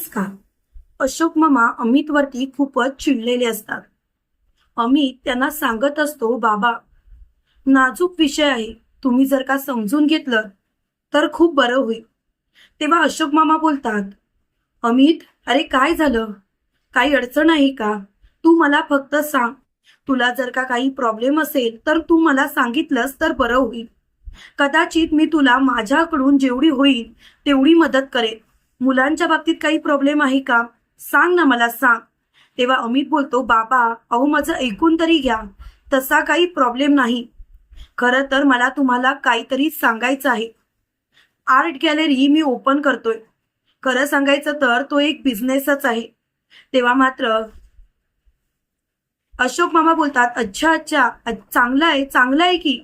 नमस्कार. अशोक मामा अमितवरती खूपच चिडलेले असतात. अमित त्यांना सांगत असतो बाबा नाजूक विषय आहे. तुम्ही जर का समजून घेतलं तर खूप बरं होईल. तेव्हा अशोक मामा बोलतात अमित अरे काय झालं? काही अडचण आहे का? तू मला फक्त सांग. तुला जर का काही प्रॉब्लेम असेल तर तू मला सांगितलंस तर बरं होईल. कदाचित मी तुला माझ्याकडून जेवढी होईल तेवढी मदत करेन. मुलांच्या बाबतीत काही प्रॉब्लेम आहे का? सांग ना मला सांग. तेव्हा अमित बोलतो बाबा अहो माझं ऐकून तरी घ्या. तसा काही प्रॉब्लेम नाही. खरं तर मला तुम्हाला काहीतरी सांगायचं आहे. आर्ट गॅलरी मी ओपन करतोय. खरं सांगायचं तर तो एक बिझनेसच आहे. तेव्हा मात्र अशोक मामा बोलतात अच्छा अच्छा चांगलं आहे चांगलं आहे की.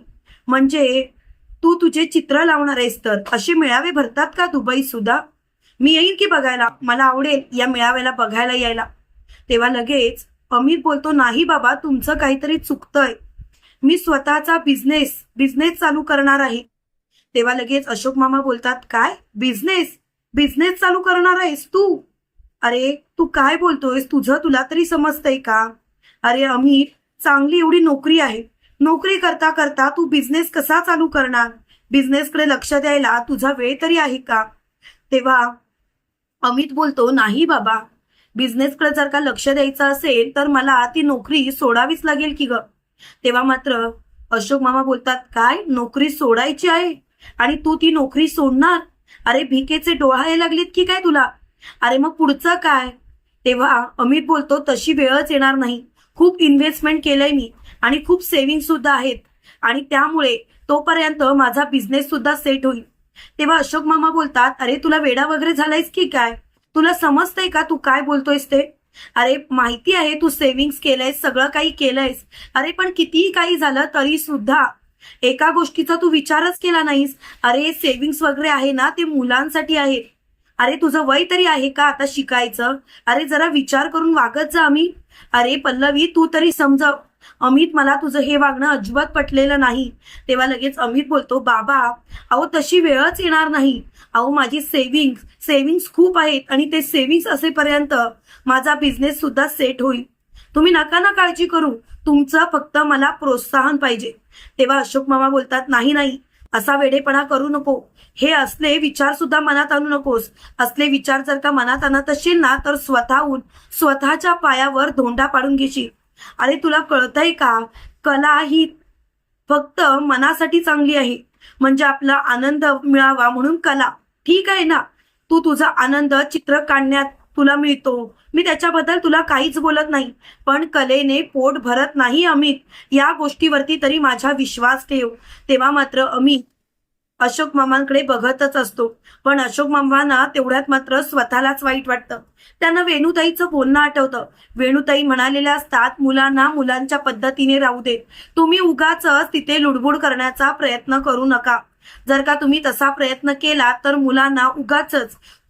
म्हणजे तू तुझे चित्र लावणार आहेस तर. असे मेळावे भरतात का दुबई सुद्धा? मी येईन की बघायला? मला आवडेल या मेळाव्याला बघायला यायला. तेव्हा लगेच अमित बोलतो नाही बाबा तुमचं काहीतरी चुकतंय. मी स्वतःचा बिझनेस बिझनेस चालू करणार आहे. तेव्हा लगेच अशोक मामा बोलतात काय? बिझनेस बिझनेस चालू करणार आहेस तू? अरे तू काय बोलतोयस? तुझं तुला तरी समजतंय का? अरे अमित चांगली एवढी नोकरी आहे. नोकरी करता करता तू बिझनेस कसा चालू करणार? बिझनेसकडे लक्ष द्यायला तुझा वेळ तरी आहे का? तेव्हा अमित बोलतो नाही बाबा. बिझनेसकडे जर का लक्ष द्यायचं असेल तर मला ती नोकरी सोडावीच लागेल की ग. तेव्हा मात्र अशोक मामा बोलतात काय? नोकरी सोडायची आहे? आणि तू ती नोकरी सोडणार? अरे भिकेचे डोळायला लागलीत की काय तुला? अरे मग पुढचं काय? तेव्हा अमित बोलतो तशी वेळच येणार नाही. खूप इन्व्हेस्टमेंट केलंय मी आणि खूप सेव्हिंग सुद्धा आहेत. आणि त्यामुळे तोपर्यंत माझा बिझनेस सुद्धा सेट होईल. तेव्हा अशोक मामा बोलतात अरे तुला वेडा वगैरे झालायस की काय? तुला समजतंय का तू काय बोलतोयस ते? अरे माहिती आहे तू सेव्हिंग्स केलंयस सगळं काही केलंयस. अरे पण कितीही काही झालं तरी सुद्धा एका गोष्टीचा तू विचारच केला नाहीस. अरे सेव्हिंग्स वगैरे आहे ना ते मुलांसाठी आहे. अरे तुझं वय तरी आहे का आता शिकायचं? अरे जरा विचार करून वागत जा आम्ही. अरे पल्लवी तू तरी समजव. अमित मला तुझं हे वागणं अजिबात पटलेलं नाही. तेव्हा लगेच अमित बोलतो बाबा अहो तशी वेळच येणार नाही. अहो माझी सेव्हिंग्स सेव्हिंग्स खूप आहेत आणि ते सेव्हिंग्स असेपर्यंत माझा बिझनेस सुद्धा सेट होईल. तुम्ही नका ना काळजी करू. तुमचं फक्त मला प्रोत्साहन पाहिजे. तेव्हा अशोक मामा बोलतात नाही नाही. असा वेडेपणा करू नको. हे असले विचार सुद्धा मनात आणू नकोस. असले विचार जर का मनात आणत असशील ना तर स्वतःहून स्वतःच्या पायावर धोंडा पाडून घेशील. अरे तुला कळतंय का? कला ही फक्त मनासाठी चांगली आहे. म्हणजे आपला आनंद मिळावा म्हणून कला. ठीक आहे ना? तू तुझा आनंद चित्र काढण्यात तुला मिळतो. मी त्याच्याबद्दल तुला काहीच बोलत नाही. पण कलेने पोट भरत नाही अमित. या गोष्टीवरती तरी माझा विश्वास ठेव. तेव्हा मात्र अमित अशोक मामांकडे बघतच असतो. पण अशोक मामांना तेवढ्यात मात्र स्वतःलाच वाईट वाटतं. त्यांना वेणुताईचं बोलणं आठवतं. वेणुताई म्हणालेल्या असतात मुलांना मुलांच्या पद्धतीने राहू दे तुम्ही उगाच तिथे लुडबुड करण्याचा प्रयत्न करू नका. जर का तुम्ही तसा प्रयत्न केला तर मुलांना उगाच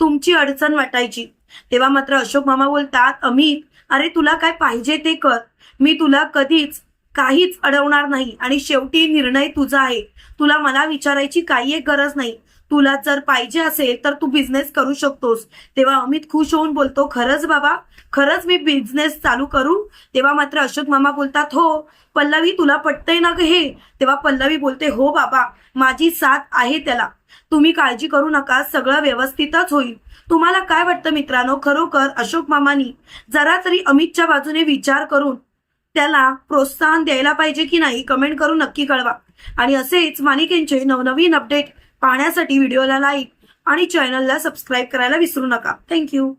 तुमची अडचण वाटायची. तेव्हा मात्र अशोक मामा बोलतात अमित अरे तुला काय पाहिजे ते कर. मी तुला कधीच काहीच अडवणार नाही. आणि शेवटी निर्णय तुझा आहे. तुला मला विचारायची काही एक गरज नाही. तुला जर पाहिजे असेल तर तू बिझनेस करू शकतोस. तेव्हा अमित खुश होऊन बोलतो खरंच बाबा खरंच मी बिझनेस चालू करू? तेव्हा मात्र अशोक मामा बोलतात हो पल्लवी तुला पटतंय ना ग हे? तेव्हा पल्लवी बोलते हो बाबा माझी साथ आहे त्याला. तुम्ही काळजी करू नका सगळं व्यवस्थितच होईल. तुम्हाला काय वाटतं मित्रांनो? खरोखर अशोक मामानी जरा तरी अमितच्या बाजूने विचार करून त्याला प्रोत्साहन द्यायला पाहिजे की नाही कमेंट करून नक्की कळवा. आणि असेच मालिकेंचे नवनवीन अपडेट पाहण्यासाठी व्हिडिओला लाईक आणि चॅनलला सबस्क्राईब करायला विसरू नका. थँक्यू